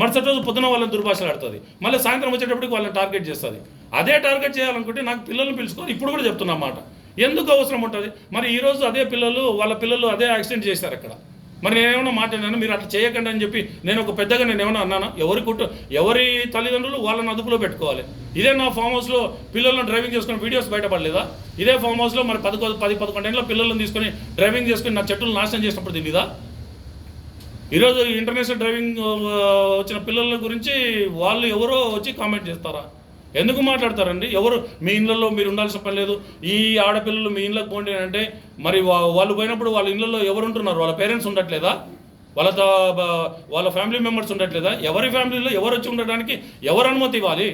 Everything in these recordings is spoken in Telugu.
మరుసటి రోజు పొద్దున వాళ్ళని దుర్భాషలు ఆడుతుంది. మళ్ళీ సాయంత్రం వచ్చేటప్పటికి వాళ్ళని టార్గెట్ చేస్తుంది. అదే టార్గెట్ చేయాలనుకుంటే నాకు పిల్లల్ని పిలుచుకొని ఇప్పుడు కూడా చెప్తున్నా మాట. ఎందుకు అవసరం ఉంటుంది? మరి ఈరోజు అదే పిల్లలు వాళ్ళ పిల్లలు అదే యాక్సిడెంట్ చేశారు అక్కడ. మరి నేనేమన్నా మాట్లాడినాను మీరు అట్లా చేయకండి అని చెప్పి నేను ఒక పెద్దగా నేను ఏమన్నా అన్నాను? ఎవరి కుట్టు ఎవరి తల్లిదండ్రులు వాళ్ళని అదుపులో పెట్టుకోవాలి. ఇదే నా ఫామ్ హౌస్లో పిల్లలను డ్రైవింగ్ చేసుకుని వీడియోస్ బయటపడలేదా? ఇదే ఫామ్ హౌస్లో మరి పది పది పదకొండు ఏళ్ళ పిల్లలను తీసుకొని డ్రైవింగ్ చేసుకుని నా చెట్టులు నాశనం చేసినప్పుడు తెలియదా ఈరోజు ఇంటర్నేషనల్ డ్రైవింగ్ వచ్చిన పిల్లల గురించి వాళ్ళు ఎవరో వచ్చి కామెంట్ చేస్తారా? ఎందుకు మాట్లాడతారండి? ఎవరు మీ ఇళ్ళల్లో మీరు ఉండాల్సిన పని లేదు. ఈ ఆడపిల్లలు మీ ఇళ్ళకి పోండి అంటే మరి వా- వాళ్ళు పోయినప్పుడు వాళ్ళ ఇళ్ళల్లో ఎవరు ఉంటున్నారు? వాళ్ళ పేరెంట్స్ ఉండట్లేదా? వాళ్ళ వాళ్ళ ఫ్యామిలీ మెంబర్స్ ఉండట్లేదా? ఎవరి ఫ్యామిలీలో ఎవరు వచ్చి ఉండడానికి ఎవరు అనుమతి ఇవ్వాలి?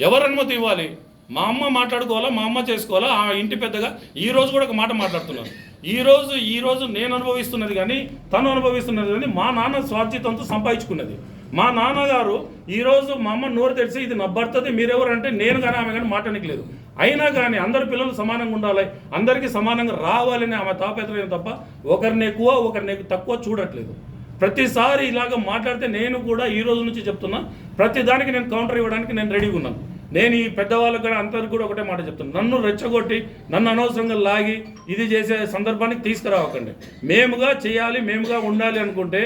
ఎవరు అనుమతి ఇవ్వాలి? మా అమ్మ మాట్లాడుకోవాలా? మా అమ్మ చేసుకోవాలా? ఆ ఇంటి పెద్దగా ఈ రోజు కూడా ఒక మాట మాట్లాడుతున్నాను ఈరోజు ఈరోజు ఈ రోజు నేను అనుభవిస్తున్నది కానీ తను అనుభవిస్తున్నది కానీ మా నాన్న స్వార్థితంతో సంపాదించుకున్నది. మా నాన్నగారు ఈరోజు మా అమ్మ నోరు తెరిచి ఇది నా భర్తది మీరెవరు అంటే నేను కానీ ఆమె కానీ మాట్లాడలేదు లేదు. అయినా కానీ అందరు పిల్లలు సమానంగా ఉండాలి. అందరికీ సమానంగా రావాలని ఆమె తాపత్రయం తప్ప ఒకరిని ఎక్కువ ఒకరిని తక్కువ చూడట్లేదు. ప్రతిసారి ఇలాగ మాట్లాడితే నేను కూడా ఈ రోజు నుంచి చెప్తున్నా ప్రతి దానికి నేను కౌంటర్ ఇవ్వడానికి నేను రెడీగా ఉన్నాను. నేను ఈ పెద్దవాళ్ళకి కూడా అందరికి కూడా ఒకటే మాట చెప్తున్నాను నన్ను రెచ్చగొట్టి నన్ను అనవసరంగా లాగి ఇది చేసే సందర్భానికి తీసుకురావకండి. మేముగా చేయాలి మేముగా ఉండాలి అనుకుంటే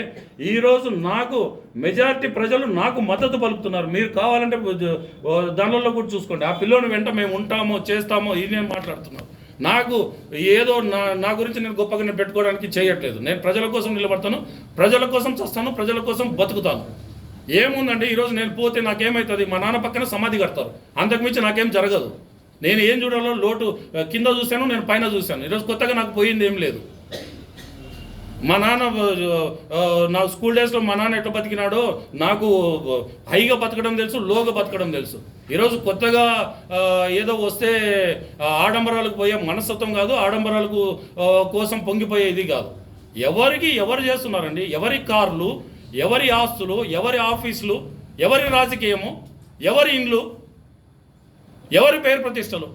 ఈరోజు నాకు మెజారిటీ ప్రజలు నాకు మద్దతు పలుకుతున్నారు. మీరు కావాలంటే దానిలో కూడా చూసుకోండి. ఆ పిల్లోని వెంట మేము ఉంటామో చేస్తామో ఇది నేను మాట్లాడుతున్నాను. నాకు ఏదో నా నా గురించి నేను గొప్పగా నేను పెట్టుకోవడానికి చేయట్లేదు. నేను ప్రజల కోసం నిలబడతాను ప్రజల కోసం చస్తాను ప్రజల కోసం బతుకుతాను. ఏముందండి? ఈరోజు నేను పోతే నాకేమవుతుంది మా నాన్న పక్కన సమాధి కడతారు. అంతకుమించి నాకేం జరగదు. నేను ఏం చూడాలో లోటు కింద చూశాను నేను పైన చూశాను. ఈరోజు కొత్తగా నాకు పోయింది ఏం లేదు. మా నాన్న నా స్కూల్ డేస్లో మా నాన్న ఎట్లా బతికినాడో నాకు హైగా బతకడం తెలుసు లోగా బతకడం తెలుసు. ఈరోజు కొత్తగా ఏదో వస్తే ఆడంబరాలకు పోయే మనస్తత్వం కాదు ఆడంబరాలకు కోసం పొంగిపోయే ఇది కాదు. ఎవరికి ఎవరు చేస్తున్నారండి? ఎవరి కార్లు ఎవరి ఆస్తులు ఎవరి ఆఫీసులు ఎవరి రాజకీయము ఎవరి ఇండ్లు ఎవరి పేరు ప్రతిష్టలు.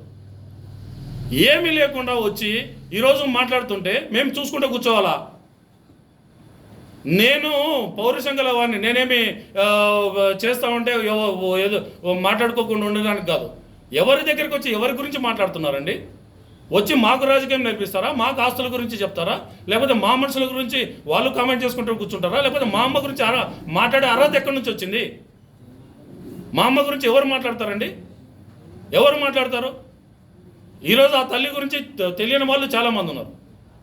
ఏమీ లేకుండా వచ్చి ఈరోజు మాట్లాడుతుంటే మేము చూసుకుంటూ కూర్చోవాలా? నేను పౌరుషం గల వాడిని నేనేమి చేస్తా ఉంటే ఎవ- ఏదో మాట్లాడుకోకుండా ఉండడానికి కాదు. ఎవరి దగ్గరికి వచ్చి ఎవరి గురించి మాట్లాడుతున్నారండి? వచ్చి మాకు రాజకీయం నేర్పిస్తారా? మాకు ఆస్తుల గురించి చెప్తారా? లేకపోతే మా మనుషుల గురించి వాళ్ళు కామెంట్ చేసుకుంటూ కూర్చుంటారా? లేకపోతే మా అమ్మ గురించి అర మాట్లాడే అర్హత ఎక్కడి నుంచి వచ్చింది? మా అమ్మ గురించి ఎవరు మాట్లాడతారండి? ఎవరు మాట్లాడతారు? ఈరోజు ఆ తల్లి గురించి తెలియని వాళ్ళు చాలామంది ఉన్నారు.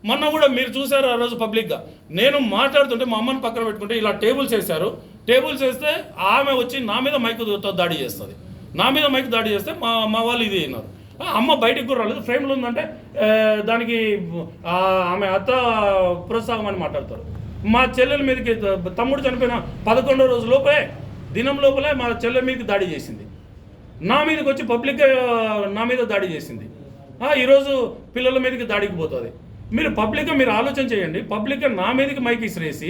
మొన్న కూడా మీరు చూసారు ఆ రోజు పబ్లిక్గా. నేను మాట్లాడుతుంటే మా అమ్మని పక్కన పెట్టుకుంటే ఇలా టేబుల్స్ వేశారు టేబుల్స్ వేస్తే ఆమె వచ్చి నా మీద మైకు దాడి చేస్తుంది. నా మీద మైక్ దాడి చేస్తే మా మా వాళ్ళు ఇది అయినారు అమ్మ బయటికి కూడా రాలేదు. ఫ్రేమ్లో ఉందంటే దానికి ఆమె అత్త ప్రోత్సాహం అని మాట్లాడతారు. మా చెల్లెల మీదకి తమ్ముడు చనిపోయిన పదకొండో రోజు లోపే దినం లోపలే మా చెల్లెల మీదకి దాడి చేసింది. నా మీదకి వచ్చి పబ్లిక్గా నా మీద దాడి చేసింది. ఈరోజు పిల్లల మీదకి దాడికి పోతుంది. మీరు పబ్లిక్గా మీరు ఆలోచన చేయండి. పబ్లిక్గా నా మీదకి మైక్ ఇసిరేసి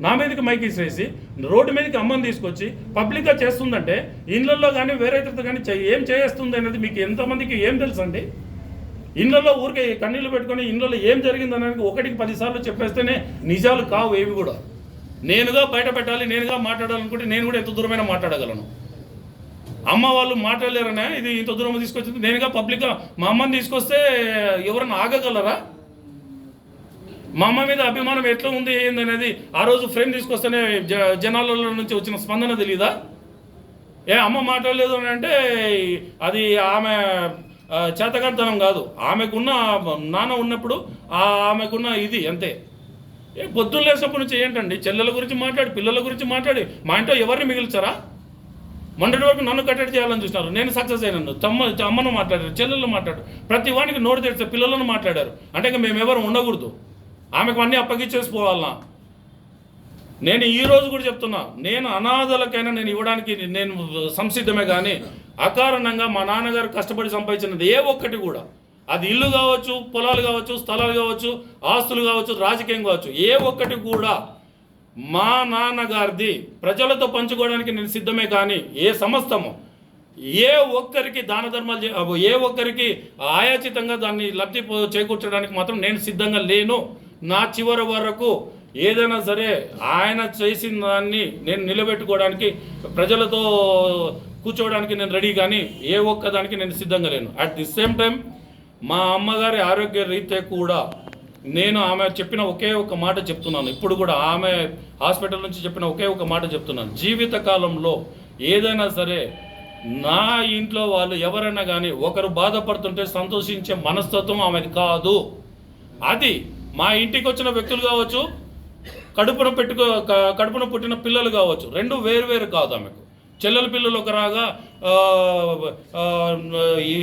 నా మీదకి మైక్ వేసి రోడ్డు మీదకి అమ్మని తీసుకొచ్చి పబ్లిక్గా చేస్తుందంటే ఇళ్ళల్లో కానీ వేరే ఇతరులతో కానీ చే- ఏం చేస్తుంది అనేది మీకు ఎంతమందికి ఏం తెలుసు అండి ఇళ్ళల్లో ఊరికే కన్నీళ్ళు పెట్టుకొని ఇళ్ళల్లో ఏం జరిగింది అనేది ఒకటికి పదిసార్లు చెప్పేస్తేనే నిజాలు కావు ఏవి కూడా. నేనుగా బయట పెట్టాలి నేనుగా మాట్లాడాలనుకుంటే నేను కూడా ఎంత దూరమైనా మాట్లాడగలను. అమ్మ వాళ్ళు మాట్లాడలేరనే ఇది ఇంత దూరం తీసుకొచ్చింది నేనుగా పబ్లిక్గా మా అమ్మని తీసుకొస్తే ఎవరైనా ఆగగలరా? మా అమ్మ మీద అభిమానం ఎట్లా ఉంది ఏంది అనేది ఆ రోజు ఫ్రేమ్ తీసుకొస్తేనే జ జనాలలో నుంచి వచ్చిన స్పందన తెలీదా? ఏ అమ్మ మాట్లాడలేదు అని అంటే అది ఆమె ఆ, చేతకాంతనం కాదు. ఆమెకున్న నాన్న ఉన్నప్పుడు ఆమెకున్న ఇది అంతే. ఏ పొద్దున్న లేసినప్పటి నుంచి ఏంటండి? చెల్లెల గురించి మాట్లాడి పిల్లల గురించి మాట్లాడి మా ఇంట్లో ఎవరిని మిగిల్చారా? మొన్నటి వరకు నన్ను కట్టడి చేయాలని చూసినారు. నేను సక్సెస్ అయినాను. తమ్మ అమ్మను మాట్లాడారు చెల్లెళ్ళు మాట్లాడారు. ప్రతి వానికి నోరు తెరిస్తే పిల్లలను మాట్లాడారు. అంటే ఇంకా మేము ఎవరు ఉండకూడదు. ఆమెకు అన్నీ అప్పగించేసి పోవాలన్నా నేను ఈ రోజు కూడా చెప్తున్నా నేను అనాథలకైనా నేను ఇవ్వడానికి నేను సంసిద్ధమే కానీ అకారణంగా మా నాన్నగారు కష్టపడి సంపాదించినది ఏ ఒక్కటి కూడా. అది ఇల్లు కావచ్చు పొలాలు కావచ్చు స్థలాలు కావచ్చు ఆస్తులు కావచ్చు రాజకీయం కావచ్చు ఏ ఒక్కటి కూడా మా నాన్నగారిది ప్రజలతో పంచుకోవడానికి నేను సిద్ధమే కానీ ఏ సమస్తము ఏ ఒక్కరికి దాన ధర్మాలు చే- ఏ ఒక్కరికి ఆయాచితంగా దాన్ని లబ్ధి చేకూర్చడానికి మాత్రం నేను సిద్ధంగా లేను. నా చివరి వరకు ఏదైనా సరే ఆయన చేసిన దాన్ని నేను నిలబెట్టుకోవడానికి ప్రజలతో కూర్చోవడానికి నేను రెడీ కానీ ఏ ఒక్కదానికి నేను సిద్ధంగా లేను. అట్ ది సేమ్ టైం మా అమ్మగారి ఆరోగ్య రీత్యా కూడా నేను ఆమె చెప్పిన ఒకే ఒక మాట చెప్తున్నాను. ఇప్పుడు కూడా ఆమె హాస్పిటల్ నుంచి చెప్పిన ఒకే ఒక మాట చెప్తున్నాను. జీవిత కాలంలో ఏదైనా సరే నా ఇంట్లో వాళ్ళు ఎవరైనా కానీ ఒకరు బాధపడుతుంటే సంతోషించే మనస్తత్వం ఆమెది కాదు. అది మా ఇంటికి వచ్చిన వ్యక్తులు కావచ్చు కడుపున పెట్టుకో కడుపున పుట్టిన పిల్లలు కావచ్చు రెండు వేరు వేరు కాదు ఆమెకు. చెల్లెల పిల్లలు ఒకలాగా ఈ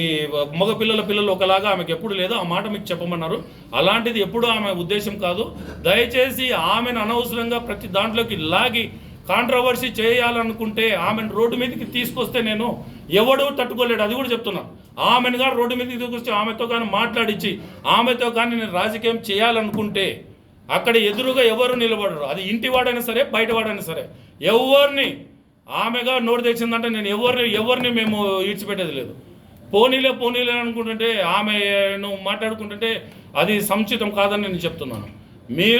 మగ పిల్లల పిల్లలు ఒకలాగా ఆమెకు ఎప్పుడు లేదు ఆ మాట మీకు చెప్పమన్నారు. అలాంటిది ఎప్పుడు ఆమె ఉద్దేశం కాదు. దయచేసి ఆమెను అనవసరంగా ప్రతి దాంట్లోకి లాగి కాంట్రవర్సీ చేయాలనుకుంటే ఆమెను రోడ్డు మీదకి తీసుకొస్తే నేను ఎవడు తట్టుకోలేడు అది కూడా చెప్తున్నాను ఆమెను కానీ రోడ్డు మీదకి తీసుకొచ్చి ఆమెతో కానీ మాట్లాడించి ఆమెతో కానీ నేను రాజకీయం చేయాలనుకుంటే అక్కడ ఎదురుగా ఎవరు నిలబడరు. అది ఇంటి వాడైనా సరే బయట వాడైనా సరే. ఎవరిని ఆమెగా నోరు తెచ్చిందంటే నేను ఎవరిని ఎవరిని మేము ఈడ్చిపెట్టేది లేదు. పోనీలే పోనీలే అనుకుంటుంటే ఆమెను మాట్లాడుకుంటుంటే అది సముచితం కాదని నేను చెప్తున్నాను. మీరు